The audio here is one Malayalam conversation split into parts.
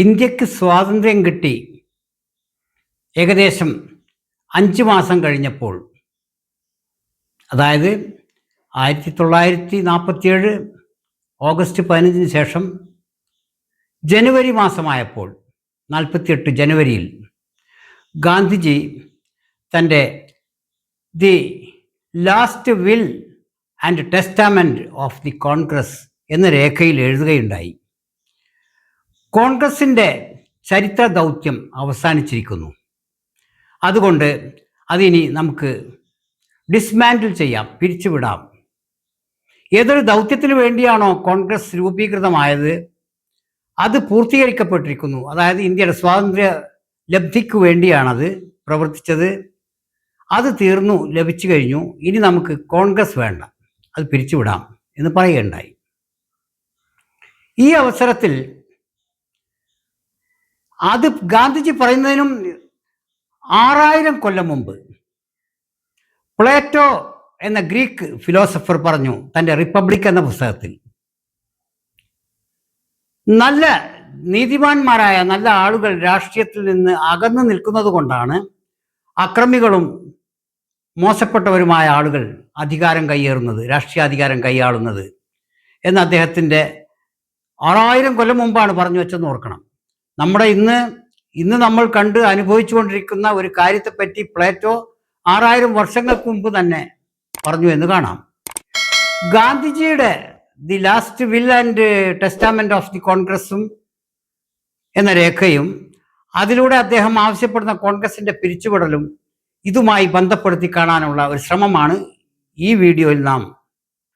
ഇന്ത്യയ്ക്ക് സ്വാതന്ത്ര്യം കിട്ടി ഏകദേശം അഞ്ച് മാസം കഴിഞ്ഞപ്പോൾ. അതായത് ആയിരത്തി തൊള്ളായിരത്തി നാൽപ്പത്തിയേഴ് ഓഗസ്റ്റ് പതിനഞ്ചിന് ശേഷം ജനുവരി മാസമായപ്പോൾ നാൽപ്പത്തിയെട്ട് ജനുവരിയിൽ ഗാന്ധിജി തന്റെ the last will and testament of the Congress എന്ന രേഖയിൽ എഴുതുകയുണ്ടായി. കോൺഗ്രസിന്റെ ചരിത്ര ദൗത്യം അവസാനിച്ചിരിക്കുന്നു. അതുകൊണ്ട് അതിനി നമുക്ക് ഡിസ്മാൻഡിൽ ചെയ്യാം പിരിച്ചുവിടാം. ഏതൊരു ദൗത്യത്തിന് വേണ്ടിയാണോ കോൺഗ്രസ് രൂപീകൃതമായത്? അത് പൂർത്തീകരിക്കപ്പെട്ടിരിക്കുന്നു. അതായത് ഇന്ത്യയുടെ സ്വാതന്ത്ര്യ ലബ്ധിക്ക് വേണ്ടിയാണത് പ്രവർത്തിച്ചത്. അത് തീർന്നു ലഭിച്ചു കഴിഞ്ഞു. ഇനി നമുക്ക് കോൺഗ്രസ് വേണ്ട. അത് പിരിച്ചുവിടാം എന്ന് പറയുകയുണ്ടായി. ഈ അവസരത്തിൽ അത് ഗാന്ധിജി പറയുന്നതിനും ആറായിരം കൊല്ലം മുമ്പ് പ്ലേറ്റോ എന്ന ഗ്രീക്ക് ഫിലോസഫർ പറഞ്ഞു തന്റെ റിപ്പബ്ലിക് എന്ന പുസ്തകത്തിൽ. നല്ല നീതിമാന്മാരായ നല്ല ആളുകൾ രാഷ്ട്രീയത്തിൽ നിന്ന് അകന്നു നിൽക്കുന്നത് കൊണ്ടാണ് അക്രമികളും മോശപ്പെട്ടവരുമായ ആളുകൾ അധികാരം കൈയേറുന്നത് രാഷ്ട്രീയ അധികാരം കൈയാളുന്നത് എന്ന് അദ്ദേഹത്തിന്റെ ആറായിരം കൊല്ലം മുമ്പാണ് പറഞ്ഞു വെച്ചെന്ന് ഓർക്കണം. നമ്മുടെ ഇന്ന് ഇന്ന് നമ്മൾ കണ്ട് അനുഭവിച്ചുകൊണ്ടിരിക്കുന്ന ഒരു കാര്യത്തെപ്പറ്റി പ്ലേറ്റോ ആറായിരം വർഷങ്ങൾക്ക് മുമ്പ് തന്നെ പറഞ്ഞു എന്ന് കാണാം. ഗാന്ധിജിയുടെ the last will and testament of the കോൺഗ്രസും എന്ന രേഖയും അതിലൂടെ അദ്ദേഹം ആവശ്യപ്പെടുന്ന കോൺഗ്രസിന്റെ പിരിച്ചുവിടലും ഇതുമായി ബന്ധപ്പെടുത്തി കാണാനുള്ള ഒരു ശ്രമമാണ് ഈ വീഡിയോയിൽ നാം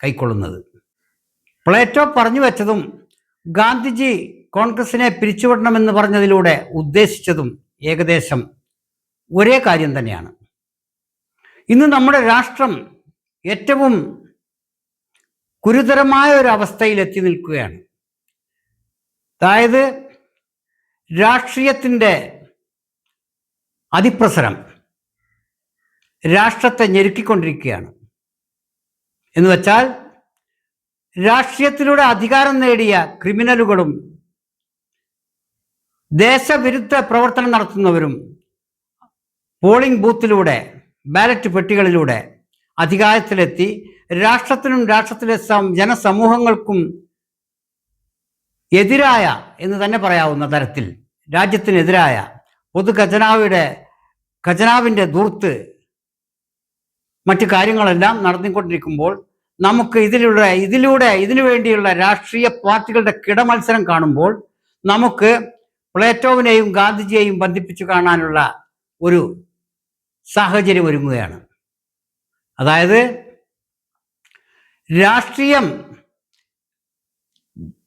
കൈക്കൊള്ളുന്നത്. പ്ലേറ്റോ പറഞ്ഞു വെച്ചതും ഗാന്ധിജി കോൺഗ്രസിനെ പിരിച്ചുവിടണമെന്ന് പറഞ്ഞതിലൂടെ ഉദ്ദേശിച്ചതും ഏകദേശം ഒരേ കാര്യം തന്നെയാണ്. ഇന്ന് നമ്മുടെ രാഷ്ട്രം ഏറ്റവും ഗുരുതരമായ ഒരു അവസ്ഥയിൽ എത്തി നിൽക്കുകയാണ്. അതായത് രാഷ്ട്രീയത്തിന്റെ അതിപ്രസരം രാഷ്ട്രത്തെ ഞെരുക്കിക്കൊണ്ടിരിക്കുകയാണ്. എന്ന് വെച്ചാൽ രാഷ്ട്രീയത്തിലൂടെ അധികാരം നേടിയ ക്രിമിനലുകളും ദേശവിരുദ്ധ പ്രവർത്തനം നടത്തുന്നവരും പോളിംഗ് ബൂത്തിലൂടെ ബാലറ്റ് പെട്ടികളിലൂടെ അധികാരത്തിലെത്തി രാഷ്ട്രത്തിനും രാഷ്ട്രത്തിലെ ജനസമൂഹങ്ങൾക്കും എതിരായ എന്ന് തന്നെ പറയാവുന്ന തരത്തിൽ രാജ്യത്തിനെതിരായ പൊതു ഖജനാവിയുടെ ഖജനാവിന്റെ ദൂർത്ത് മറ്റു കാര്യങ്ങളെല്ലാം നടന്നിക്കൊണ്ടിരിക്കുമ്പോൾ നമുക്ക് ഇതിലൂടെ ഇതിലൂടെ ഇതിനു വേണ്ടിയുള്ള രാഷ്ട്രീയ പാർട്ടികളുടെ കിടമത്സരം കാണുമ്പോൾ നമുക്ക് പ്ലേറ്റോവിനെയും ഗാന്ധിജിയെയും ബന്ധിപ്പിച്ചു കാണാനുള്ള ഒരു സാഹചര്യം ഒരുങ്ങുകയാണ്. അതായത് രാഷ്ട്രീയം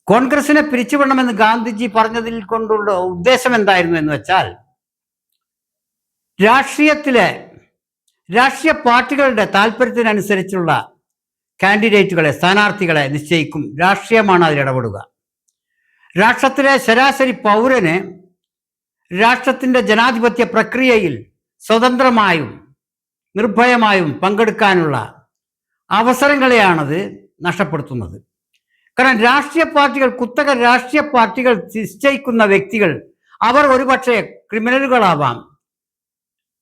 കോൺഗ്രസിനെ പിരിച്ചുവിടണമെന്ന് ഗാന്ധിജി പറഞ്ഞതിൽ കൊണ്ടുള്ള ഉദ്ദേശം എന്തായിരുന്നു എന്ന് വെച്ചാൽ രാഷ്ട്രീയത്തിലെ രാഷ്ട്രീയ പാർട്ടികളുടെ താല്പര്യത്തിനനുസരിച്ചുള്ള കാൻഡിഡേറ്റുകളെ സ്ഥാനാർത്ഥികളെ നിശ്ചയിക്കും. രാഷ്ട്രീയമാണ് അതിൽ ഇടപെടുക. രാഷ്ട്രത്തിലെ ശരാശരി പൗരന് രാഷ്ട്രത്തിന്റെ ജനാധിപത്യ പ്രക്രിയയിൽ സ്വതന്ത്രമായും നിർഭയമായും പങ്കെടുക്കാനുള്ള അവസരങ്ങളെയാണത് നഷ്ടപ്പെടുത്തുന്നത്. കാരണം രാഷ്ട്രീയ പാർട്ടികൾ കുത്തക രാഷ്ട്രീയ പാർട്ടികൾ നിശ്ചയിക്കുന്ന വ്യക്തികൾ അവർ ഒരുപക്ഷെ ക്രിമിനലുകളാവാം.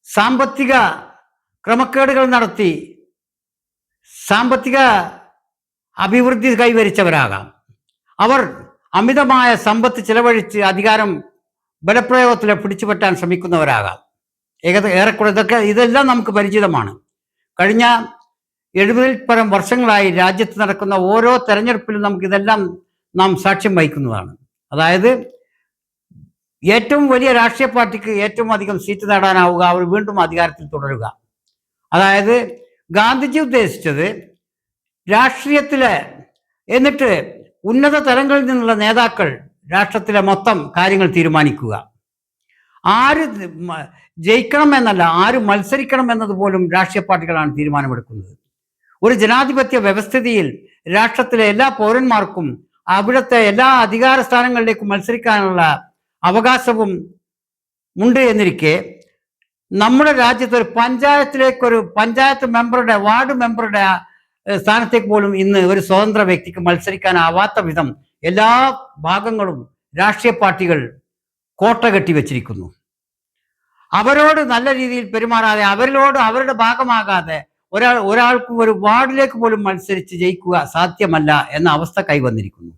സാമ്പത്തിക ക്രമക്കേടുകൾ നടത്തി സാമ്പത്തിക അഭിവൃദ്ധി കൈവരിച്ചവരാകാം. അവർ അമിതമായ സമ്പത്ത് ചിലവഴിച്ച് അധികാരം ബലപ്രയോഗത്തിൽ പിടിച്ചുപറ്റാൻ ശ്രമിക്കുന്നവരാകാം. ഏകദേശം ഏറെക്കുറെ ഇതൊക്കെ ഇതെല്ലാം നമുക്ക് പരിചിതമാണ്. കഴിഞ്ഞ എഴുപതിൽ പരം വർഷങ്ങളായി രാജ്യത്ത് നടക്കുന്ന ഓരോ തെരഞ്ഞെടുപ്പിലും നമുക്ക് ഇതെല്ലാം നാം സാക്ഷ്യം വഹിക്കുന്നതാണ്. അതായത് ഏറ്റവും വലിയ രാഷ്ട്രീയ പാർട്ടിക്ക് ഏറ്റവും അധികം സീറ്റ് നേടാനാവുക അവർ വീണ്ടും അധികാരത്തിൽ തുടരുക. അതായത് ഗാന്ധിജി ഉദ്ദേശിച്ചത് രാഷ്ട്രീയത്തിലെ എന്നിട്ട് ഉന്നത തലങ്ങളിൽ നിന്നുള്ള നേതാക്കൾ രാഷ്ട്രത്തിലെ മൊത്തം കാര്യങ്ങൾ തീരുമാനിക്കുക. ആര് ജയിക്കണം എന്നല്ല ആര് മത്സരിക്കണം എന്നതുപോലും രാഷ്ട്രീയ പാർട്ടികളാണ് തീരുമാനമെടുക്കുന്നത്. ഒരു ജനാധിപത്യ വ്യവസ്ഥിതിയിൽ രാഷ്ട്രത്തിലെ എല്ലാ പൗരന്മാർക്കും അവിടുത്തെ എല്ലാ അധികാര സ്ഥാനങ്ങളിലേക്കും മത്സരിക്കാനുള്ള അവകാശവും ഉണ്ട് എന്നിരിക്കെ നമ്മുടെ രാജ്യത്ത് ഒരു പഞ്ചായത്തിലേക്കൊരു പഞ്ചായത്ത് മെമ്പറുടെ വാർഡ് മെമ്പറുടെ സ്ഥാനത്തേക്ക് പോലും ഇന്ന് ഒരു സ്വതന്ത്ര വ്യക്തിക്ക് മത്സരിക്കാനാവാത്ത വിധം എല്ലാ ഭാഗങ്ങളും രാഷ്ട്രീയ പാർട്ടികൾ കോട്ട കെട്ടി വെച്ചിരിക്കുന്നു. അവരോട് നല്ല രീതിയിൽ പെരുമാറാതെ അവരിലോട് അവരുടെ ഭാഗമാകാതെ ഒരാൾ ഒരാൾക്കും ഒരു വാർഡിലേക്ക് പോലും മത്സരിച്ച് ജയിക്കുക സാധ്യമല്ല എന്ന അവസ്ഥ കൈവന്നിരിക്കുന്നു.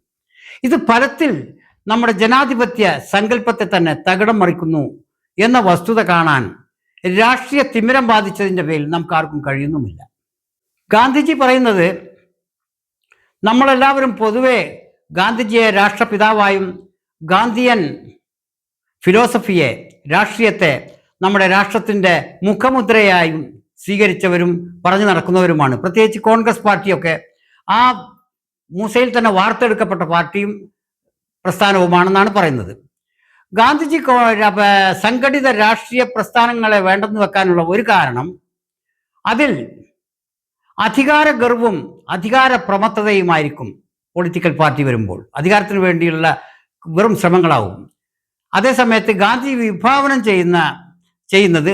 ഇത് ഫലത്തിൽ നമ്മുടെ ജനാധിപത്യ സങ്കല്പത്തെ തന്നെ തകിടം മറിക്കുന്നു എന്ന വസ്തുത കാണാൻ രാഷ്ട്രീയ തിമിരം ബാധിച്ചതിന്റെ പേരിൽ നമുക്ക് ആർക്കും കഴിയുന്നുമില്ല. ഗാന്ധിജി പറയുന്നത് നമ്മളെല്ലാവരും പൊതുവെ ഗാന്ധിജിയെ രാഷ്ട്രപിതാവായും ഗാന്ധിയൻ ഫിലോസഫിയെ രാഷ്ട്രീയത്തെ നമ്മുടെ രാഷ്ട്രത്തിന്റെ മുഖമുദ്രയായും സ്വീകരിച്ചവരും പറഞ്ഞു നടക്കുന്നവരുമാണ്. പ്രത്യേകിച്ച് കോൺഗ്രസ് പാർട്ടിയൊക്കെ ആ മൂസയിൽ തന്നെ വാർത്തെടുക്കപ്പെട്ട പാർട്ടിയും പ്രസ്ഥാനവുമാണെന്നാണ് പറയുന്നത്. ഗാന്ധിജി സംഘടിത രാഷ്ട്രീയ പ്രസ്ഥാനങ്ങളെ വേണ്ടെന്ന് വെക്കാനുള്ള ഒരു കാരണം അതിൽ അധികാര ഗർവും അധികാര പ്രമത്തതയുമായിരിക്കും പൊളിറ്റിക്കൽ പാർട്ടി വരുമ്പോൾ. അധികാരത്തിന് വേണ്ടിയുള്ള വെറും ശ്രമങ്ങളാവും. അതേസമയത്ത് ഗാന്ധി വിഭാവനം ചെയ്യുന്ന ചെയ്യുന്നത്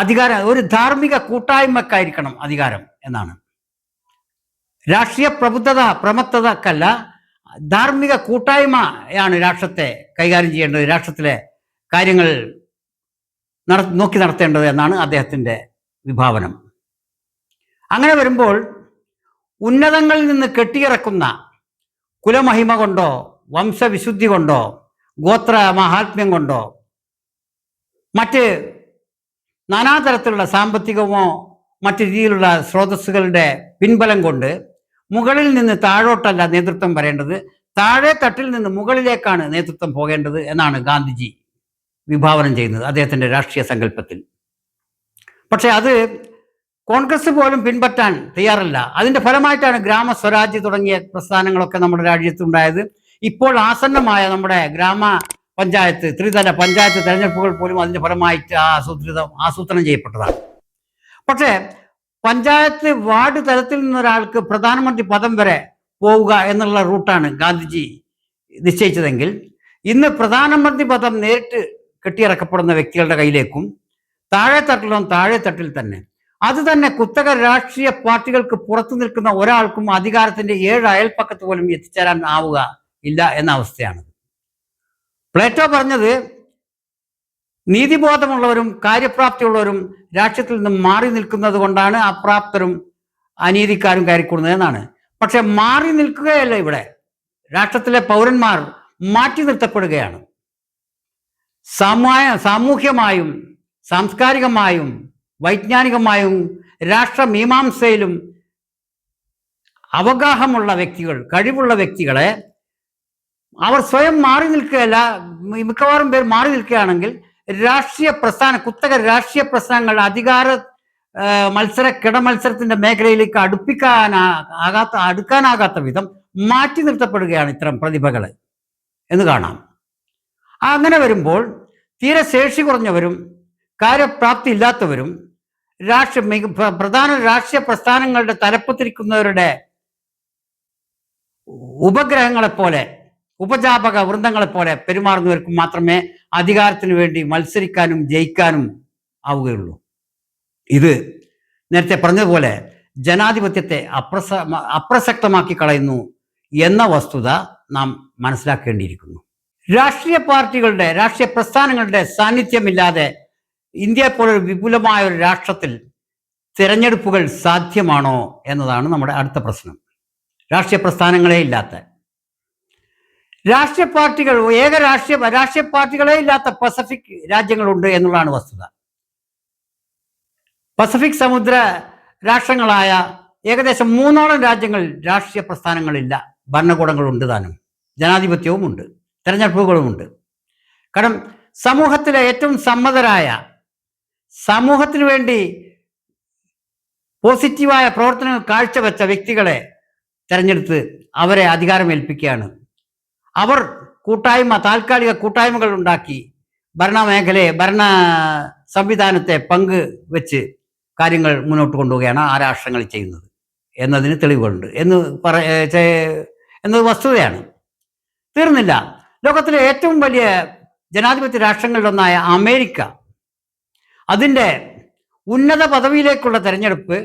അധികാര ഒരു ധാർമ്മിക കൂട്ടായ്മക്കായിരിക്കണം അധികാരം എന്നാണ്. രാഷ്ട്രീയ പ്രബുദ്ധത പ്രമത്തതക്കല്ല ധാർമ്മിക കൂട്ടായ്മയാണ് രാഷ്ട്രത്തെ കൈകാര്യം ചെയ്യേണ്ടത് രാഷ്ട്രത്തിലെ കാര്യങ്ങൾ നട നോക്കി നടത്തേണ്ടത് എന്നാണ് അദ്ദേഹത്തിന്റെ വിഭാവനം. അങ്ങനെ വരുമ്പോൾ ഉന്നതങ്ങളിൽ നിന്ന് കെട്ടിയിറക്കുന്ന കുലമഹിമ കൊണ്ടോ വംശവിശുദ്ധി കൊണ്ടോ ഗോത്ര മഹാത്മ്യം കൊണ്ടോ മറ്റ് നാനാതരത്തിലുള്ള സാമ്പത്തികമോ മറ്റു രീതിയിലുള്ള സ്രോതസ്സുകളുടെ പിൻബലം കൊണ്ട് മുകളിൽ നിന്ന് താഴോട്ടല്ല നേതൃത്വം വരേണ്ടത് താഴെ തട്ടിൽ നിന്ന് മുകളിലേക്കാണ് നേതൃത്വം പോകേണ്ടത് എന്നാണ് ഗാന്ധിജി വിഭാവനം ചെയ്യുന്നത് അദ്ദേഹത്തിന്റെ രാഷ്ട്രീയ സങ്കല്പത്തിൽ. പക്ഷെ അത് കോൺഗ്രസ് പോലും പിൻപറ്റാൻ തയ്യാറല്ല. അതിന്റെ ഫലമായിട്ടാണ് ഗ്രാമ സ്വരാജ് തുടങ്ങിയ പ്രസ്ഥാനങ്ങളൊക്കെ നമ്മുടെ രാജ്യത്തുണ്ടായത്. ഇപ്പോൾ ആസന്നമായ നമ്മുടെ ഗ്രാമ പഞ്ചായത്ത് ത്രിതല പഞ്ചായത്ത് തെരഞ്ഞെടുപ്പുകൾ പോലും അതിന്റെ ഫലമായിട്ട് ആസൂത്രിതം ആസൂത്രണം ചെയ്യപ്പെട്ടതാണ്. പക്ഷേ പഞ്ചായത്ത് വാർഡ് തലത്തിൽ നിന്നൊരാൾക്ക് പ്രധാനമന്ത്രി പദം വരെ പോവുക എന്നുള്ള റൂട്ടാണ് ഗാന്ധിജി നിശ്ചയിച്ചതെങ്കിൽ ഇന്ന് പ്രധാനമന്ത്രി പദം നേരിട്ട് കെട്ടിയിറക്കപ്പെടുന്ന വ്യക്തികളുടെ കയ്യിലേക്കും താഴെത്തട്ടിലും താഴെത്തട്ടിൽ താഴെ തട്ടിൽ തന്നെ അത് തന്നെ കുത്തക രാഷ്ട്രീയ പാർട്ടികൾക്ക് പുറത്തു നിൽക്കുന്ന ഒരാൾക്കും അധികാരത്തിന്റെ ഏഴ് അയൽപ്പക്കത്ത് പോലും എത്തിച്ചേരാൻ ആവുക ഇല്ല എന്ന അവസ്ഥയാണ്. പ്ലേറ്റോ പറഞ്ഞത് നീതിബോധമുള്ളവരും കാര്യപ്രാപ്തിയുള്ളവരും രാഷ്ട്രീയത്തിൽ നിന്നും മാറി നിൽക്കുന്നത് കൊണ്ടാണ് അപ്രാപ്തരും അനീതിക്കാരും കയറിക്കൂടുന്നത് എന്നാണ്. പക്ഷെ മാറി നിൽക്കുകയല്ല ഇവിടെ. രാഷ്ട്രത്തിലെ പൗരന്മാർ മാറ്റി നിർത്തപ്പെടുകയാണ്. സാമൂഹ്യ സാമൂഹ്യമായും സാംസ്കാരികമായും വൈജ്ഞാനികമായും രാഷ്ട്രമീമാംസയിലും അവഗാഹമുള്ള വ്യക്തികൾ കഴിവുള്ള വ്യക്തികളെ അവർ സ്വയം മാറി നിൽക്കുകയല്ല മിക്കവാറും പേർ മാറി നിൽക്കുകയാണെങ്കിൽ രാഷ്ട്രീയ പ്രസ്ഥാന കുത്തക രാഷ്ട്രീയ പ്രസ്ഥാനങ്ങൾ അധികാര മത്സര കിടമത്സരത്തിന്റെ മേഖലയിലേക്ക് അടുപ്പിക്കാൻ ആകാത്ത അടുക്കാനാകാത്ത വിധം മാറ്റി നിർത്തപ്പെടുകയാണ് ഇത്തരം പ്രതിഭകൾ എന്ന് കാണാം. അങ്ങനെ വരുമ്പോൾ തീരെ ശേഷി കുറഞ്ഞവരും കാര്യപ്രാപ്തി ഇല്ലാത്തവരും രാഷ്ട്രീയ പ്രധാന രാഷ്ട്രീയ പ്രസ്ഥാനങ്ങളുടെ തലപ്പത്തിരിക്കുന്നവരുടെ ഉപഗ്രഹങ്ങളെപ്പോലെ ഉപജാപക വൃന്ദങ്ങളെപ്പോലെ പെരുമാറുന്നവർക്ക് മാത്രമേ അധികാരത്തിന് വേണ്ടി മത്സരിക്കാനും ജയിക്കാനും ആവുകയുള്ളൂ. ഇത് നേരത്തെ പറഞ്ഞതുപോലെ ജനാധിപത്യത്തെ അപ്രസ അപ്രസക്തമാക്കി കളയുന്നു എന്ന വസ്തുത നാം മനസ്സിലാക്കേണ്ടിയിരിക്കുന്നു. രാഷ്ട്രീയ പാർട്ടികളുടെ രാഷ്ട്രീയ പ്രസ്ഥാനങ്ങളുടെ സാന്നിധ്യമില്ലാതെ ഇന്ത്യയെ പോലൊരു വിപുലമായ ഒരു രാഷ്ട്രത്തിൽ തിരഞ്ഞെടുപ്പുകൾ സാധ്യമാണോ എന്നതാണ് നമ്മുടെ അടുത്ത പ്രശ്നം. രാഷ്ട്രീയ പ്രസ്ഥാനങ്ങളെ ഇല്ലാത്ത. രാഷ്ട്രീയ പാർട്ടികൾ ഏക രാഷ്ട്രീയ രാഷ്ട്രീയ പാർട്ടികളെ ഇല്ലാത്ത പസഫിക് രാജ്യങ്ങളുണ്ട് എന്നുള്ളതാണ് വസ്തുത. പസഫിക് സമുദ്ര രാഷ്ട്രങ്ങളായ ഏകദേശം മൂന്നോളം രാജ്യങ്ങളിൽ രാഷ്ട്രീയ പ്രസ്ഥാനങ്ങളില്ല. ഭരണകൂടങ്ങളുണ്ട് താനും. ജനാധിപത്യവും ഉണ്ട് തെരഞ്ഞെടുപ്പുകളുമുണ്ട്. കാരണം സമൂഹത്തിലെ ഏറ്റവും സമ്മതരായ സമൂഹത്തിന് വേണ്ടി പോസിറ്റീവായ പ്രവർത്തനങ്ങൾ കാഴ്ചവെച്ച വ്യക്തികളെ തെരഞ്ഞെടുത്ത് അവരെ അധികാരമേൽപ്പിക്കുകയാണ്. അവർ കൂട്ടായ്മ താൽക്കാലിക കൂട്ടായ്മകൾ ഉണ്ടാക്കി ഭരണമേഖലയെ ഭരണ സംവിധാനത്തെ പങ്ക് വെച്ച് കാര്യങ്ങൾ മുന്നോട്ട് കൊണ്ടുപോവുകയാണ് ആ രാഷ്ട്രങ്ങൾ ചെയ്യുന്നത് എന്നതിന് തെളിവുകളുണ്ട്. എന്ന് പറ എന്നത് വസ്തുതയാണ്. തീർന്നില്ല. ലോകത്തിലെ ഏറ്റവും വലിയ ജനാധിപത്യ രാഷ്ട്രങ്ങളിലൊന്നായ അമേരിക്ക അതിന്റെ ഉന്നത പദവിയിലേക്കുള്ള തെരഞ്ഞെടുപ്പ്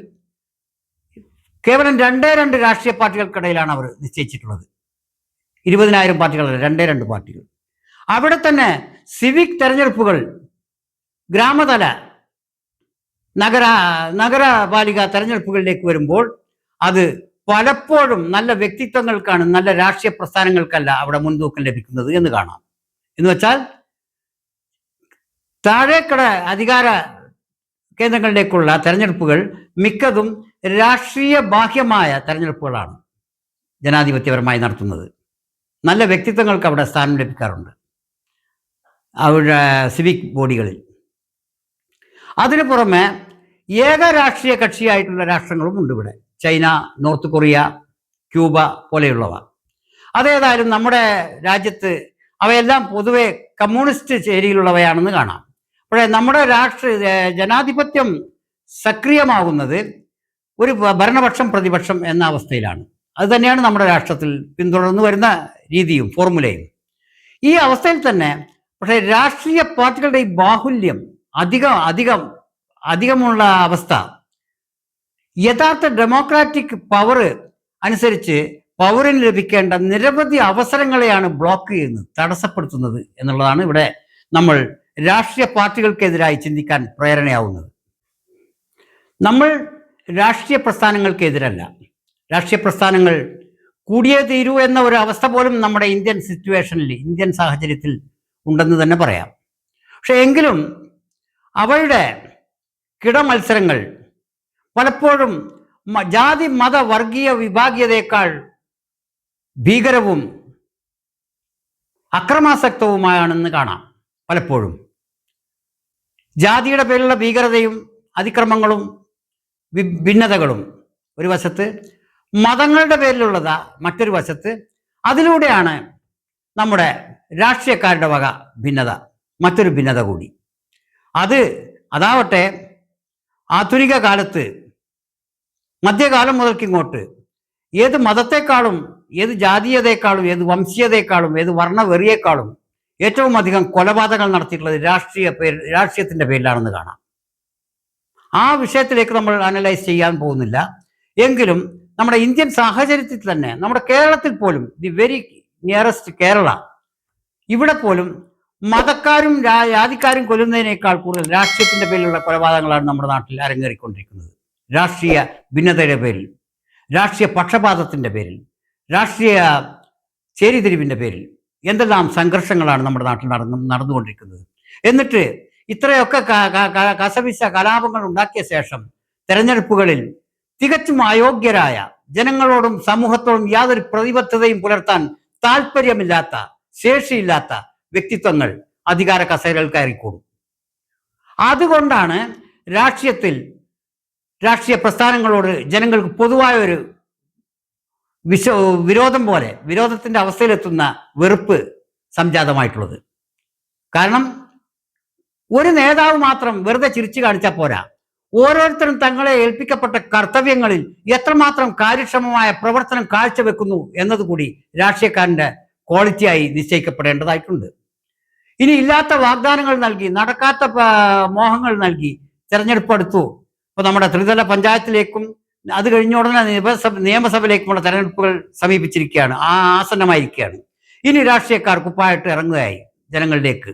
കേവലം രണ്ടേ രണ്ട് രാഷ്ട്രീയ പാർട്ടികൾക്കിടയിലാണ് അവർ നിശ്ചയിച്ചിട്ടുള്ളത്. ഇരുപതിനായിരം പാർട്ടികളല്ല രണ്ടേ രണ്ട് പാർട്ടികൾ. അവിടെ തന്നെ സിവിക് തെരഞ്ഞെടുപ്പുകൾ ഗ്രാമതല നഗര നഗരപാലിക തെരഞ്ഞെടുപ്പുകളിലേക്ക് വരുമ്പോൾ അത് പലപ്പോഴും നല്ല വ്യക്തിത്വങ്ങൾക്കാണ് നല്ല രാഷ്ട്രീയ പ്രസ്ഥാനങ്ങൾക്കല്ല അവിടെ മുൻതൂക്കം ലഭിക്കുന്നത് എന്ന് കാണാം. എന്ന് വെച്ചാൽ താഴേക്കട അധികാര കേന്ദ്രങ്ങളിലേക്കുള്ള തെരഞ്ഞെടുപ്പുകൾ മിക്കതും രാഷ്ട്രീയ ബാഹ്യമായ തെരഞ്ഞെടുപ്പുകളാണ് ജനാധിപത്യപരമായി നടത്തുന്നത്. നല്ല വ്യക്തിത്വങ്ങൾക്ക് അവിടെ സ്ഥാനം ലഭിക്കാറുണ്ട്. അവരുടെ സിവിക് ബോഡികളിൽ. അതിനു പുറമെ ഏക രാഷ്ട്രീയ കക്ഷിയായിട്ടുള്ള രാഷ്ട്രങ്ങളും ഉണ്ട് ഇവിടെ. ചൈന നോർത്ത് കൊറിയ ക്യൂബ പോലെയുള്ളവ. അതേതായാലും നമ്മുടെ രാജ്യത്ത് അവയെല്ലാം പൊതുവെ കമ്മ്യൂണിസ്റ്റ് ചേരിയിലുള്ളവയാണെന്ന് കാണാം. പക്ഷേ നമ്മുടെ രാഷ്ട്രീയ ജനാധിപത്യം സക്രിയമാകുന്നത് ഒരു ഭരണപക്ഷം പ്രതിപക്ഷം എന്ന അവസ്ഥയിലാണ്. അത് തന്നെയാണ് നമ്മുടെ രാഷ്ട്രത്തിൽ പിന്തുടർന്നു വരുന്ന രീതിയും ഫോർമുലയും. ഈ അവസ്ഥയിൽ തന്നെ പക്ഷേ രാഷ്ട്രീയ പാർട്ടികളുടെ ഈ ബാഹുല്യം അധികം അധികം അധികമുള്ള അവസ്ഥ. യഥാർത്ഥ ഡെമോക്രാറ്റിക് പവർ അനുസരിച്ച് പൗരന് ലഭിക്കേണ്ട നിരവധി അവസരങ്ങളെയാണ് ബ്ലോക്ക് ചെയ്യുന്നത് തടസ്സപ്പെടുത്തുന്നത് എന്നുള്ളതാണ് ഇവിടെ നമ്മൾ രാഷ്ട്രീയ പാർട്ടികൾക്കെതിരായി ചിന്തിക്കാൻ പ്രേരണയാവുന്നത്. നമ്മൾ രാഷ്ട്രീയ പ്രസ്ഥാനങ്ങൾക്കെതിരല്ല. രാഷ്ട്രീയ പ്രസ്ഥാനങ്ങൾ കൂടിയേ തീരൂ എന്ന ഒരു അവസ്ഥ പോലും നമ്മുടെ ഇന്ത്യൻ സിറ്റുവേഷനിൽ ഇന്ത്യൻ സാഹചര്യത്തിൽ ഉണ്ടെന്ന് തന്നെ പറയാം. പക്ഷെ എങ്കിലും അവരുടെ കിടമത്സരങ്ങൾ പലപ്പോഴും ജാതി മത വർഗീയ വിഭാഗീയതയേക്കാൾ ഭീകരവും അക്രമാസക്തവുമായാണെന്ന് കാണാം. പലപ്പോഴും. ജാതിയുടെ പേരിലുള്ള ഭീകരതയും അതിക്രമങ്ങളും ഭിന്നതകളും ഒരു വശത്ത് മതങ്ങളുടെ പേരിലുള്ളതാ മറ്റൊരു വശത്ത് അതിലൂടെയാണ് നമ്മുടെ രാഷ്ട്രീയക്കാരുടെ വക ഭിന്നത മറ്റൊരു ഭിന്നത കൂടി. അത് അതാവട്ടെ ആധുനിക കാലത്ത് മധ്യകാലം മുതൽക്കിങ്ങോട്ട് ഏത് മതത്തെക്കാളും ഏത് ജാതീയതയെക്കാളും ഏത് വംശീയതയെക്കാളും ഏത് വർണവെറിയേക്കാളും ഏറ്റവും അധികം കൊലപാതകങ്ങൾ നടത്തിയിട്ടുള്ളത് രാഷ്ട്രീയ പേര് രാഷ്ട്രീയത്തിന്റെ പേരിലാണെന്ന് കാണാം. ആ വിഷയത്തിലേക്ക് നമ്മൾ അനലൈസ് ചെയ്യാൻ പോകുന്നില്ല. എങ്കിലും നമ്മുടെ ഇന്ത്യൻ സാഹചര്യത്തിൽ തന്നെ നമ്മുടെ കേരളത്തിൽ പോലും ദി വെരി നിയറസ്റ്റ് കേരള ഇവിടെ പോലും മതക്കാരും ജാതിക്കാരും കൊല്ലുന്നതിനേക്കാൾ കൂടുതൽ രാഷ്ട്രീയത്തിന്റെ പേരിലുള്ള കൊലപാതകങ്ങളാണ് നമ്മുടെ നാട്ടിൽ അരങ്ങേറിക്കൊണ്ടിരിക്കുന്നത്. രാഷ്ട്രീയ ഭിന്നതയുടെ പേരിൽ രാഷ്ട്രീയ പക്ഷപാതത്തിന്റെ പേരിൽ രാഷ്ട്രീയ ചേരിതിരിവിന്റെ പേരിൽ. എന്തെല്ലാം സംഘർഷങ്ങളാണ് നമ്മുടെ നാട്ടിൽ നടന്നു നടന്നുകൊണ്ടിരിക്കുന്നത്. എന്നിട്ട് ഇത്രയൊക്കെ കസവിസ കലാപങ്ങൾ ഉണ്ടാക്കിയ ശേഷം തെരഞ്ഞെടുപ്പുകളിൽ തികച്ചും അയോഗ്യരായ ജനങ്ങളോടും സമൂഹത്തോടും യാതൊരു പ്രതിബദ്ധതയും പുലർത്താൻ താല്പര്യമില്ലാത്ത ശേഷിയില്ലാത്ത വ്യക്തിത്വങ്ങൾ അധികാര കസേരകൾ കയറിക്കൂടും. അതുകൊണ്ടാണ് രാഷ്ട്രീയത്തിൽ രാഷ്ട്രീയ പ്രസ്ഥാനങ്ങളോട് ജനങ്ങൾക്ക് പൊതുവായ ഒരു വിശ വിരോധം പോലെ വിരോധത്തിന്റെ അവസ്ഥയിലെത്തുന്ന വെറുപ്പ് സംജാതമായിട്ടുള്ളത്. കാരണം ഒരു നേതാവ് മാത്രം വെറുതെ ചിരിച്ചു കാണിച്ചാൽ പോരാ. ഓരോരുത്തരും തങ്ങളെ ഏൽപ്പിക്കപ്പെട്ട കർത്തവ്യങ്ങളിൽ എത്രമാത്രം കാര്യക്ഷമമായ പ്രവർത്തനം കാഴ്ചവെക്കുന്നു എന്നതുകൂടി രാഷ്ട്രീയക്കാരന്റെ ക്വാളിറ്റിയായി നിശ്ചയിക്കപ്പെടേണ്ടതായിട്ടുണ്ട്. ഇനി ഇല്ലാത്ത വാഗ്ദാനങ്ങൾ നൽകി നടക്കാത്ത മോഹങ്ങൾ നൽകി തെരഞ്ഞെടുപ്പ് അടുത്തു. ഇപ്പൊ നമ്മുടെ ത്രിതല പഞ്ചായത്തിലേക്കും അത് കഴിഞ്ഞ ഉടനെ നിയമസഭ നിയമസഭയിലേക്കുമുള്ള തെരഞ്ഞെടുപ്പുകൾ സമീപിച്ചിരിക്കുകയാണ്. ആ ആസന്നമായിരിക്കുകയാണ്. ഇനി രാഷ്ട്രീയക്കാർ കുപ്പായിട്ട് ഇറങ്ങുകയായി ജനങ്ങളിലേക്ക്.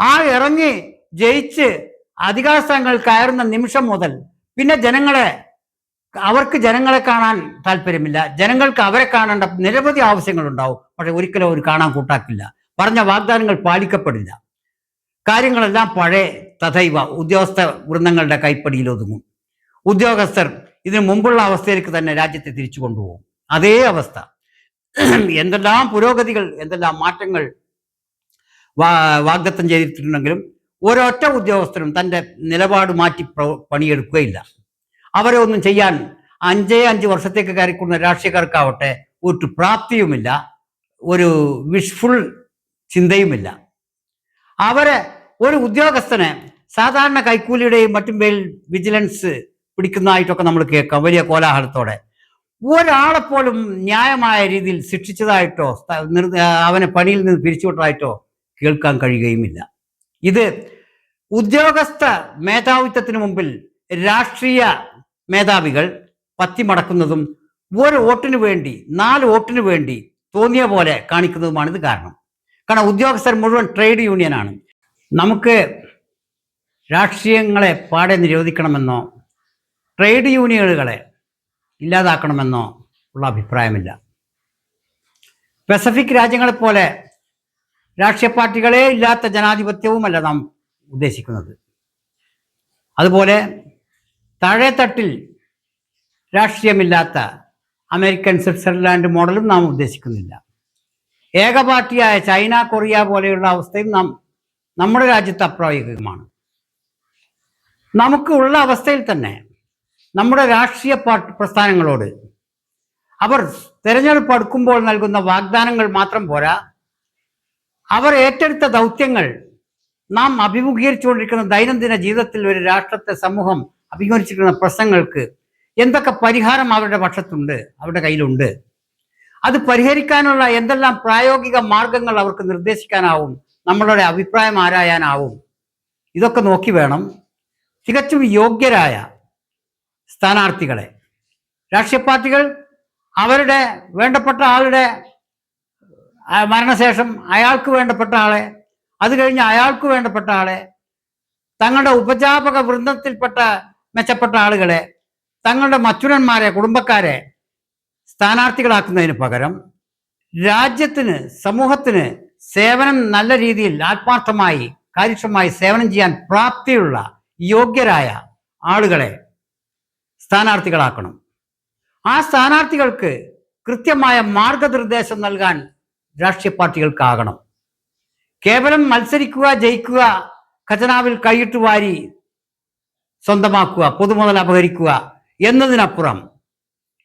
ആ ഇറങ്ങി ജയിച്ച് അധികാരസ്ഥാനങ്ങൾ കയറുന്ന നിമിഷം മുതൽ പിന്നെ ജനങ്ങളെ അവർക്ക് ജനങ്ങളെ കാണാൻ താല്പര്യമില്ല. ജനങ്ങൾക്ക് അവരെ കാണേണ്ട നിരവധി ആവശ്യങ്ങളുണ്ടാവും. പക്ഷെ ഒരിക്കലും അവർ കാണാൻ കൂട്ടാക്കില്ല. പറഞ്ഞ വാഗ്ദാനങ്ങൾ പാലിക്കപ്പെടില്ല. കാര്യങ്ങളെല്ലാം പഴയ തഥൈവ ഉദ്യോഗസ്ഥ വൃന്ദങ്ങളുടെ കൈപ്പടിയിൽ ഒതുങ്ങും. ഉദ്യോഗസ്ഥർ ഇതിനു മുമ്പുള്ള അവസ്ഥയിലേക്ക് തന്നെ രാജ്യത്തെ തിരിച്ചു കൊണ്ടുപോകും. അതേ അവസ്ഥ. എന്തെല്ലാം പുരോഗതികൾ എന്തെല്ലാം മാറ്റങ്ങൾ വാഗ്ദത്തം ചെയ്തിട്ടുണ്ടെങ്കിലും ഒരൊറ്റ ഉദ്യോഗസ്ഥനും തന്റെ നിലപാട് മാറ്റി പണിയെടുക്കുകയില്ല. അവരെ ഒന്നും ചെയ്യാൻ അഞ്ചേ അഞ്ച് വർഷത്തേക്ക് കയറിക്കുന്ന രാഷ്ട്രീയക്കാർക്കാവട്ടെ ഒരു പ്രാപ്തിയുമില്ല ഒരു വിഷ്ഫുൾ ചിന്തയുമില്ല. അവരെ ഒരു ഉദ്യോഗസ്ഥനെ സാധാരണ കൈക്കൂലിയുടെയും മറ്റും പേരിൽ വിജിലൻസ് പിടിക്കുന്നതായിട്ടൊക്കെ നമ്മൾ കേൾക്കാം. വലിയ കോലാഹലത്തോടെ. ഒരാളെപ്പോലും ന്യായമായ രീതിയിൽ ശിക്ഷിച്ചതായിട്ടോ അവനെ പണിയിൽ നിന്ന് പിരിച്ചുവിട്ടതായിട്ടോ കേൾക്കാൻ കഴിയുകയുമില്ല. ഇത് ഉദ്യോഗസ്ഥ മേധാവിത്വത്തിന് മുമ്പിൽ രാഷ്ട്രീയ മേധാവികൾ പത്തിമടക്കുന്നതും ഒരു വോട്ടിന് വേണ്ടി നാല് വോട്ടിന് വേണ്ടി തോന്നിയ പോലെ കാണിക്കുന്നതുമാണ് ഇത് കാരണം. കാരണം ഉദ്യോഗസ്ഥർ മുഴുവൻ ട്രേഡ് യൂണിയനാണ്. നമുക്ക് രാഷ്ട്രീയങ്ങളെ പാടെ നിരോധിക്കണമെന്നോ ട്രേഡ് യൂണിയനുകളെ ഇല്ലാതാക്കണമെന്നോ ഉള്ള അഭിപ്രായമില്ല. പസഫിക് രാജ്യങ്ങളെപ്പോലെ രാഷ്ട്രീയ പാർട്ടികളെ ഇല്ലാത്ത ജനാധിപത്യവുമല്ല നാം ഉദ്ദേശിക്കുന്നത്. അതുപോലെ താഴെത്തട്ടിൽ രാഷ്ട്രീയമില്ലാത്ത അമേരിക്കൻ സ്വിറ്റ്സർലാൻഡ് മോഡലും നാം ഉദ്ദേശിക്കുന്നില്ല. ഏകപാർട്ടിയായ ചൈന കൊറിയ പോലെയുള്ള അവസ്ഥയും നാം നമ്മുടെ രാജ്യത്ത് അപ്രായോഗികമാണ്. നമുക്ക് ഉള്ള അവസ്ഥയിൽ തന്നെ നമ്മുടെ രാഷ്ട്രീയ പാർട്ടി പ്രസ്ഥാനങ്ങളോട്. അവർ തെരഞ്ഞെടുപ്പ് അടുക്കുമ്പോൾ നൽകുന്ന വാഗ്ദാനങ്ങൾ മാത്രം പോരാ. അവർ ഏറ്റെടുത്ത ദൗത്യങ്ങൾ നാം അഭിമുഖീകരിച്ചുകൊണ്ടിരിക്കുന്ന ദൈനംദിന ജീവിതത്തിൽ ഒരു രാഷ്ട്രത്തെ സമൂഹം അഭിമുഖീകരിച്ചിരിക്കുന്ന പ്രശ്നങ്ങൾക്ക് എന്തൊക്കെ പരിഹാരം അവരുടെ പക്ഷത്തുണ്ട് അവരുടെ കയ്യിലുണ്ട്. അത് പരിഹരിക്കാനുള്ള എന്തെല്ലാം പ്രായോഗിക മാർഗങ്ങൾ അവർക്ക് നിർദ്ദേശിക്കാനാവും നമ്മളുടെ അഭിപ്രായം ആരായാനാവും. ഇതൊക്കെ നോക്കി വേണം. തികച്ചും യോഗ്യരായ സ്ഥാനാർത്ഥികളെ. രാഷ്ട്രീയ പാർട്ടികൾ അവരുടെ വേണ്ടപ്പെട്ട ആളുടെ മരണശേഷം അയാൾക്ക് വേണ്ടപ്പെട്ട ആളെ അത് കഴിഞ്ഞ് അയാൾക്ക് വേണ്ടപ്പെട്ട ആളെ തങ്ങളുടെ ഉപജാപക വൃന്ദത്തിൽപ്പെട്ട മെച്ചപ്പെട്ട ആളുകളെ തങ്ങളുടെ മച്ചുരന്മാരെ കുടുംബക്കാരെ സ്ഥാനാർത്ഥികളാക്കുന്നതിന് പകരം രാജ്യത്തിന് സമൂഹത്തിന് സേവനം നല്ല രീതിയിൽ ആത്മാർത്ഥമായി കാര്യക്ഷമമായി സേവനം ചെയ്യാൻ പ്രാപ്തിയുള്ള യോഗ്യരായ ആളുകളെ സ്ഥാനാർത്ഥികളാക്കണം. ആ സ്ഥാനാർത്ഥികൾക്ക് കൃത്യമായ മാർഗനിർദ്ദേശം നൽകാൻ രാഷ്ട്രീയ പാർട്ടികൾക്കാകണം. കേവലം മത്സരിക്കുക ജയിക്കുക ഖജനാവിൽ കൈയിട്ട് വാരി സ്വന്തമാക്കുക പൊതുമുതൽ അപഹരിക്കുക എന്നതിനപ്പുറം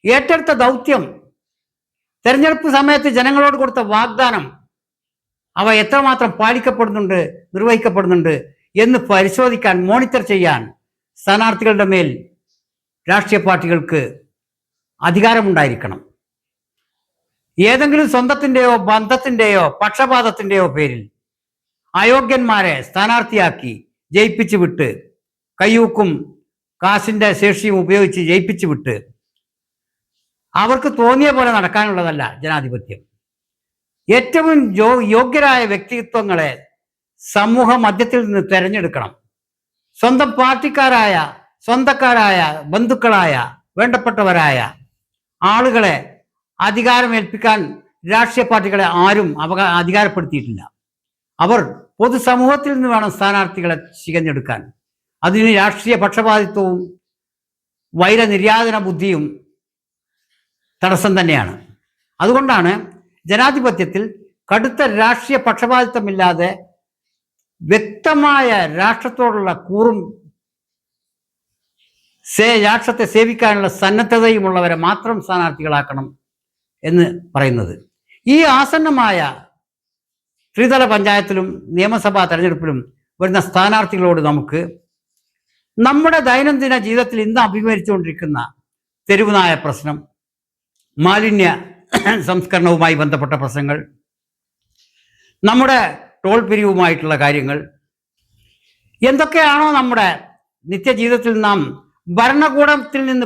ഏറ്റെടുത്ത ദൗത്യം തെരഞ്ഞെടുപ്പ് സമയത്ത് ജനങ്ങളോട് കൊടുത്ത വാഗ്ദാനം അവ എത്രമാത്രം പാലിക്കപ്പെടുന്നുണ്ട് നിർവഹിക്കപ്പെടുന്നുണ്ട് എന്ന് പരിശോധിക്കാൻ മോണിറ്റർ ചെയ്യാൻ സ്ഥാനാർത്ഥികളുടെ മേൽ രാഷ്ട്രീയ പാർട്ടികൾക്ക് അധികാരമുണ്ടായിരിക്കണം. ഏതെങ്കിലും സ്വന്തത്തിന്റെയോ ബന്ധത്തിന്റെയോ പക്ഷപാതത്തിന്റെയോ പേരിൽ അയോഗ്യന്മാരെ സ്ഥാനാർത്ഥിയാക്കി ജയിപ്പിച്ചു വിട്ട് കയ്യൂക്കും കാശിന്റെ ശേഷിയും ഉപയോഗിച്ച് ജയിപ്പിച്ചു വിട്ട് അവർക്ക് തോന്നിയ പോലെ നടക്കാനുള്ളതല്ല ജനാധിപത്യം. ഏറ്റവും യോഗ്യരായ വ്യക്തിത്വങ്ങളെ സമൂഹ മധ്യത്തിൽ നിന്ന് തിരഞ്ഞെടുക്കണം. സ്വന്തം പാർട്ടിക്കാരായ സ്വന്തക്കാരായ ബന്ധുക്കളായ വേണ്ടപ്പെട്ടവരായ ആളുകളെ അധികാരമേൽപ്പിക്കാൻ രാഷ്ട്രീയ പാർട്ടികളെ ആരും അവകാ അധികാരപ്പെടുത്തിയിട്ടില്ല. അവർ പൊതുസമൂഹത്തിൽ നിന്ന് വേണം സ്ഥാനാർത്ഥികളെ ചികഞ്ഞെടുക്കാൻ അതിന് രാഷ്ട്രീയ പക്ഷപാതിത്വവും വൈരനിര്യാതന ബുദ്ധിയും തടസ്സം തന്നെയാണ്. അതുകൊണ്ടാണ് ജനാധിപത്യത്തിൽ കടുത്ത രാഷ്ട്രീയ പക്ഷപാതിത്വമില്ലാതെ വ്യക്തമായ രാഷ്ട്രത്തോടുള്ള കൂറും സേ രാഷ്ട്രത്തെ സേവിക്കാനുള്ള സന്നദ്ധതയുമുള്ളവരെ മാത്രം സ്ഥാനാർത്ഥികളാക്കണം എന്ന് പറയുന്നത്. ഈ ആസന്നമായ ത്രിതല പഞ്ചായത്തിലും നിയമസഭാ തെരഞ്ഞെടുപ്പിലും വരുന്ന സ്ഥാനാർത്ഥികളോട് നമുക്ക് നമ്മുടെ ദൈനംദിന ജീവിതത്തിൽ ഇന്ന് അഭിമുഖീകരിച്ചുകൊണ്ടിരിക്കുന്ന തെരുവുനായ പ്രശ്നം മാലിന്യ സംസ്കരണവുമായി ബന്ധപ്പെട്ട പ്രശ്നങ്ങൾ നമ്മുടെ ടോൾ പിരിവുമായിട്ടുള്ള കാര്യങ്ങൾ എന്തൊക്കെയാണോ നമ്മുടെ നിത്യജീവിതത്തിൽ നാം ഭരണകൂടത്തിൽ നിന്ന്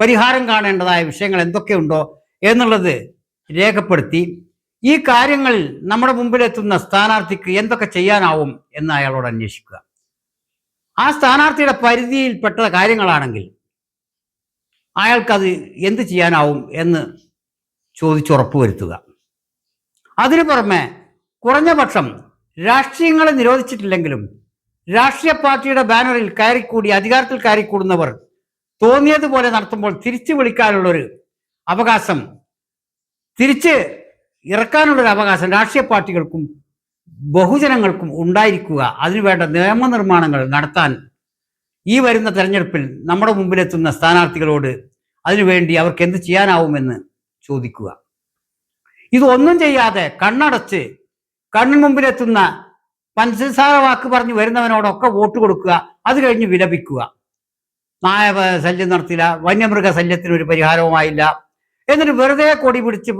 പരിഹാരം കാണേണ്ടതായ വിഷയങ്ങൾ എന്തൊക്കെയുണ്ടോ എന്നുള്ളത് രേഖപ്പെടുത്തി ഈ കാര്യങ്ങളിൽ നമ്മുടെ മുമ്പിലെത്തുന്ന സ്ഥാനാർത്ഥിക്ക് എന്തൊക്കെ ചെയ്യാനാവും എന്ന് അയാളോട് അന്വേഷിക്കുക. ആ സ്ഥാനാർത്ഥിയുടെ പരിധിയിൽപ്പെട്ട കാര്യങ്ങളാണെങ്കിൽ അയാൾക്കത് എന്ത് ചെയ്യാനാവും എന്ന് ചോദിച്ചുറപ്പ് വരുത്തുക അതിനു പുറമെ കുറഞ്ഞ പക്ഷം രാഷ്ട്രീയങ്ങളെ നിരോധിച്ചിട്ടില്ലെങ്കിലും രാഷ്ട്രീയ പാർട്ടിയുടെ ബാനറിൽ കയറിക്കൂടി അധികാരത്തിൽ കയറിക്കൂടുന്നവർ തോന്നിയതുപോലെ നടത്തുമ്പോൾ തിരിച്ചു വിളിക്കാനുള്ളൊരു അവകാശം തിരിച്ച് ഇറക്കാനുള്ളൊരു അവകാശം രാഷ്ട്രീയ പാർട്ടികൾക്കും ബഹുജനങ്ങൾക്കും ഉണ്ടായിരിക്കുക. അതിനുവേണ്ട നിയമനിർമ്മാണങ്ങൾ നടത്താൻ ഈ വരുന്ന തെരഞ്ഞെടുപ്പിൽ നമ്മുടെ മുമ്പിലെത്തുന്ന സ്ഥാനാർത്ഥികളോട് അതിനുവേണ്ടി അവർക്ക് എന്ത് ചെയ്യാനാവുമെന്ന് ചോദിക്കുക. ഇതൊന്നും ചെയ്യാതെ കണ്ണടച്ച് കണ്ണിന് മുമ്പിലെത്തുന്ന പഞ്ചസാര വാക്ക് പറഞ്ഞ് വരുന്നവനോടൊക്കെ വോട്ട് കൊടുക്കുക. അത് കഴിഞ്ഞ് വിലപിക്കുക. നായ ശല്യം നടത്തില്ല. വന്യമൃഗ ശല്യത്തിന് ഒരു പരിഹാരവുമായില്ല. എന്നിട്ട് വെറുതെ കൊടി പിടിച്ച്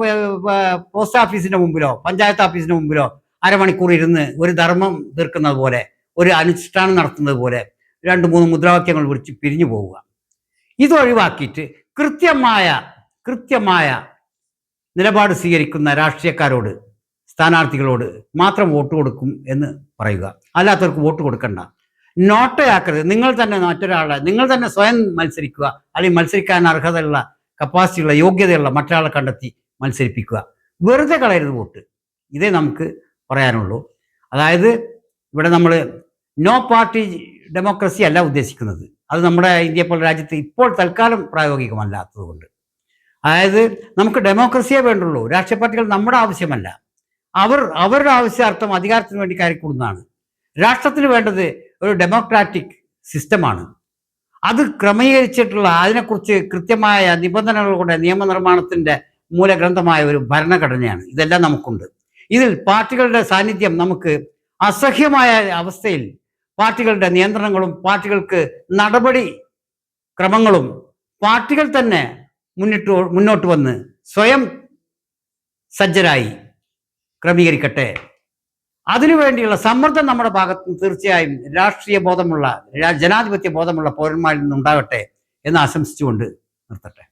പോസ്റ്റ് ഓഫീസിന്റെ മുമ്പിലോ പഞ്ചായത്ത് ഓഫീസിന്റെ മുമ്പിലോ അരമണിക്കൂർ ഇരുന്ന് ഒരു ധർമ്മം തീർക്കുന്നത് പോലെ ഒരു അനുഷ്ഠാനം നടത്തുന്നത് പോലെ രണ്ട് മൂന്ന് മുദ്രാവാക്യങ്ങൾ വിളിച്ച് പിരിഞ്ഞു പോവുക. ഇത് ഒഴിവാക്കിയിട്ട് കൃത്യമായ കൃത്യമായ നിലപാട് സ്വീകരിക്കുന്ന രാഷ്ട്രീയക്കാരോട് സ്ഥാനാർത്ഥികളോട് മാത്രം വോട്ട് കൊടുക്കും എന്ന് പറയുക. അല്ലാത്തവർക്ക് വോട്ട് കൊടുക്കണ്ട. നോട്ടയാക്കരുത്. നിങ്ങൾ തന്നെ മറ്റൊരാളെ നിങ്ങൾ തന്നെ സ്വയം മത്സരിക്കുക. അല്ലെങ്കിൽ മത്സരിക്കാൻ അർഹതയുള്ള കപ്പാസിറ്റിയുള്ള യോഗ്യതയുള്ള മറ്റൊരാളെ കണ്ടെത്തി മത്സരിപ്പിക്കുക. വെറുതെ കളയരുത് വോട്ട്. ഇതേ നമുക്ക് പറയാനുള്ളൂ. അതായത് ഇവിടെ നമ്മൾ നോ പാർട്ടി ഡെമോക്രസി അല്ല ഉദ്ദേശിക്കുന്നത്. അത് നമ്മുടെ ഇന്ത്യ പോലെ രാജ്യത്ത് ഇപ്പോൾ തൽക്കാലം പ്രായോഗികമല്ലാത്തതുകൊണ്ട്. അതായത് നമുക്ക് ഡെമോക്രസിയെ വേണ്ടുള്ളൂ. രാഷ്ട്രീയ പാർട്ടികൾ നമ്മുടെ ആവശ്യമല്ല. അവർ അവരുടെ ആവശ്യാർത്ഥം അധികാരത്തിന് വേണ്ടി കയറിക്കൂടുന്നതാണ്. രാഷ്ട്രത്തിന് വേണ്ടത് ഒരു ഡെമോക്രാറ്റിക് സിസ്റ്റമാണ് അത് ക്രമീകരിച്ചിട്ടുള്ള അതിനെക്കുറിച്ച് കൃത്യമായ നിബന്ധനകളുടെ നിയമനിർമ്മാണത്തിന്റെ മൂലഗ്രന്ഥമായ ഒരു ഭരണഘടനയാണ്. ഇതെല്ലാം നമുക്കുണ്ട്. ഇതിൽ പാർട്ടികളുടെ സാന്നിധ്യം നമുക്ക് അസഹ്യമായ അവസ്ഥയിൽ പാർട്ടികളുടെ നിയന്ത്രണങ്ങളും പാർട്ടികൾക്ക് നടപടി ക്രമങ്ങളും പാർട്ടികൾ തന്നെ മുന്നിട്ട് മുന്നോട്ട് വന്ന് സ്വയം സജ്ജരായി. ക്രമീകരിക്കട്ടെ. അതിനുവേണ്ടിയുള്ള സമ്മർദ്ദം നമ്മുടെ ഭാഗത്ത് തീർച്ചയായും രാഷ്ട്രീയ ബോധമുള്ള ജനാധിപത്യ ബോധമുള്ള പൗരന്മാരിൽ നിന്നുണ്ടാകട്ടെ എന്ന് ആശംസിച്ചുകൊണ്ട് നിർത്തട്ടെ.